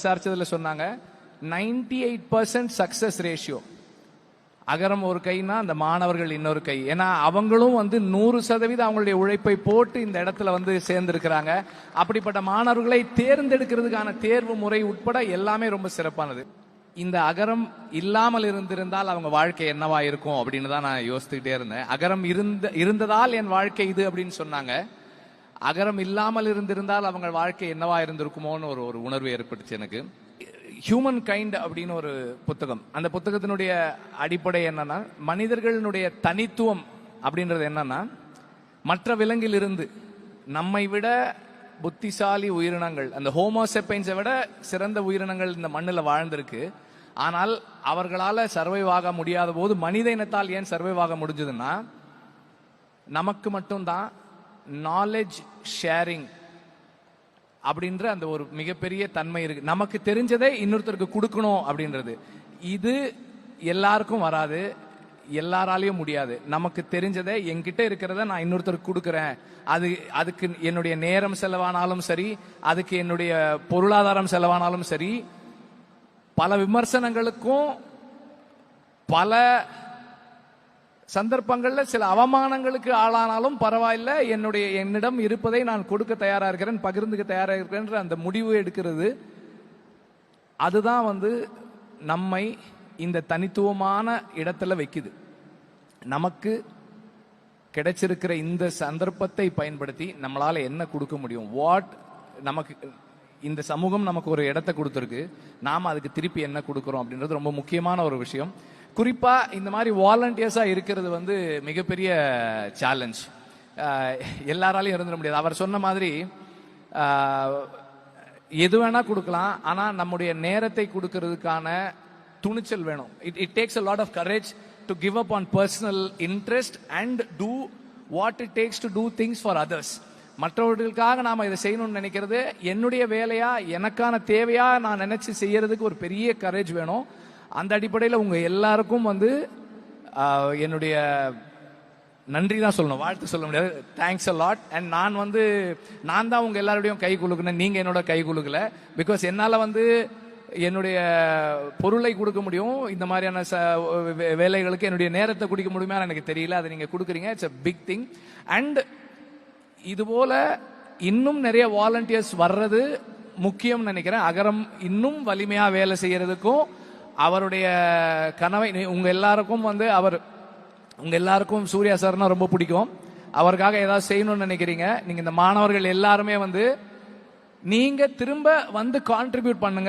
விசாரிச்சதில் சொன்னாங்க ninety eight percent success ratio Agaram ஒரு கைனா அந்த மாணவர்கள் இன்னொரு கை. ஏன்னா அவங்களும் வந்து நூறு சதவீதம் அவங்களுடைய உழைப்பை போட்டு இந்த இடத்துல வந்து சேர்ந்திருக்கிறாங்க. அப்படிப்பட்ட மாணவர்களை தேர்ந்தெடுக்கிறதுக்கான தேர்வு முறை உட்பட எல்லாமே ரொம்ப சிறப்பானது. இந்த அகரம் இல்லாமல் இருந்திருந்தால் அவங்க வாழ்க்கை என்னவா இருக்கும் அப்படின்னு தான் நான் யோசித்துக்கிட்டே இருந்தேன். அகரம் இருந்த இருந்ததால் என் வாழ்க்கை இது அப்படின்னு சொன்னாங்க. அகரம் இல்லாமல் இருந்திருந்தால் அவங்க வாழ்க்கை என்னவா இருந்திருக்குமோன்னு ஒரு ஒரு உணர்வு ஏற்பட்டுச்சு எனக்கு. ஹியூமன் கைண்ட் அப்படின்னு ஒரு புத்தகம். அந்த புத்தகத்தினுடைய அடிப்படை என்னன்னா மனிதர்களுடைய தனித்துவம் அப்படின்றது என்னன்னா மற்ற விலங்கிலிருந்து நம்மை விட புத்திசாலி உயிரினங்கள் அந்த ஹோமோசெப்பைன்ஸை விட சிறந்த உயிரினங்கள் இந்த மண்ணில் வாழ்ந்திருக்கு. ஆனால் அவர்களால் சர்வைவ் ஆக முடியாத போது மனித இனத்தால் ஏன் சர்வைவ் ஆக முடிஞ்சதுன்னா நமக்கு மட்டும்தான் நாலேஜ் ஷேரிங் அப்படின்ற அந்த ஒரு மிகப்பெரிய தன்மை இருக்கு. நமக்கு தெரிஞ்சதை இன்னொருத்தருக்கு கொடுக்கணும் அப்படின்றது. இது எல்லாருக்கும் வராது. எல்லாராலையும் முடியாது. நமக்கு தெரிஞ்சதை என்கிட்ட இருக்கிறத நான் இன்னொருத்தருக்கு கொடுக்குறேன். அது அதுக்கு என்னுடைய நேரம் செலவானாலும் சரி அதுக்கு என்னுடைய பொருளாதாரம் செலவானாலும் சரி பல விமர்சனங்களுக்கும் பல சந்தர்ப்பங்கள்ல சில அவமானங்களுக்கு ஆளானாலும் பரவாயில்ல. என்னுடைய என்னிடம் இருப்பதை நான் கொடுக்க தயாரா இருக்கிறேன் பகிர்ந்துக்க தயாரா இருக்கிறேன்ற அந்த முடிவு எடுக்கிறது. அதுதான் வந்து நம்மை இந்த தனித்துவமான இடத்துல வைக்குது. நமக்கு கிடைச்சிருக்கிற இந்த சந்தர்ப்பத்தை பயன்படுத்தி நம்மளால என்ன கொடுக்க முடியும்? வாட் நமக்கு இந்த சமூகம் நமக்கு ஒரு இடத்தை கொடுத்துருக்கு. நாம் அதுக்கு திருப்பி என்ன கொடுக்குறோம் அப்படின்றது ரொம்ப முக்கியமான ஒரு விஷயம். குறிப்பா இந்த மாதிரி வாலண்டியர்ஸா இருக்கிறது வந்து மிகப்பெரிய சேலஞ்ச் எல்லாராலையும் இருந்துட முடியாது. அவர் சொன்ன மாதிரி எது வேணா கொடுக்கலாம். ஆனா நம்முடைய நேரத்தை கொடுக்கறதுக்கான துணிச்சல் வேணும். It it takes a lot of courage to give up on personal interest and do what it takes to do things for others மற்றவர்களுக்காக நாம் இதை செய்யணும்னு நினைக்கிறது என்னுடைய வேலையா எனக்கான தேவையா நான் நினைச்சு செய்யறதுக்கு ஒரு பெரிய கரேஜ் வேணும். அந்த அடிப்படையில் உங்கள் எல்லாருக்கும் வந்து என்னுடைய நன்றி தான் சொல்லணும். வாழ்த்து சொல்ல முடியாது. தேங்க்ஸ் அ லாட் அண்ட் நான் வந்து நான் தான் உங்கள் எல்லாருடையும் கை குலுக்குனேன். நீங்கள் என்னோட கை குலுக்கல. பிகாஸ் என்னால் வந்து என்னுடைய பொருளை கொடுக்க முடியும். இந்த மாதிரியான ச- வே- வேலைகளுக்கு என்னுடைய நேரத்தை குடிக்க முடியுமா எனக்கு தெரியல. அதை நீங்கள் கொடுக்குறீங்க. It's a big thing and இதுபோல் இன்னும் நிறைய வாலண்டியர்ஸ் வர்றது முக்கியம் நினைக்கிறேன். அகரம் இன்னும் வலிமையாக வேலை செய்யறதுக்கும் அவருடைய கனவை நீ- உங்க எல்லாருக்கும் வந்து அவர் உங்க எல்லாருக்கும் சூர்யா சார்னா ரொம்ப பிடிக்கும். அவருக்காக ஏதாவது செய்யணும்னு நினைக்கிறீங்க நீங்க இந்த மாணவர்கள் எல்லாருமே வந்து நீங்க திரும்ப வந்து கான்ட்ரிபியூட் பண்ணுங்க.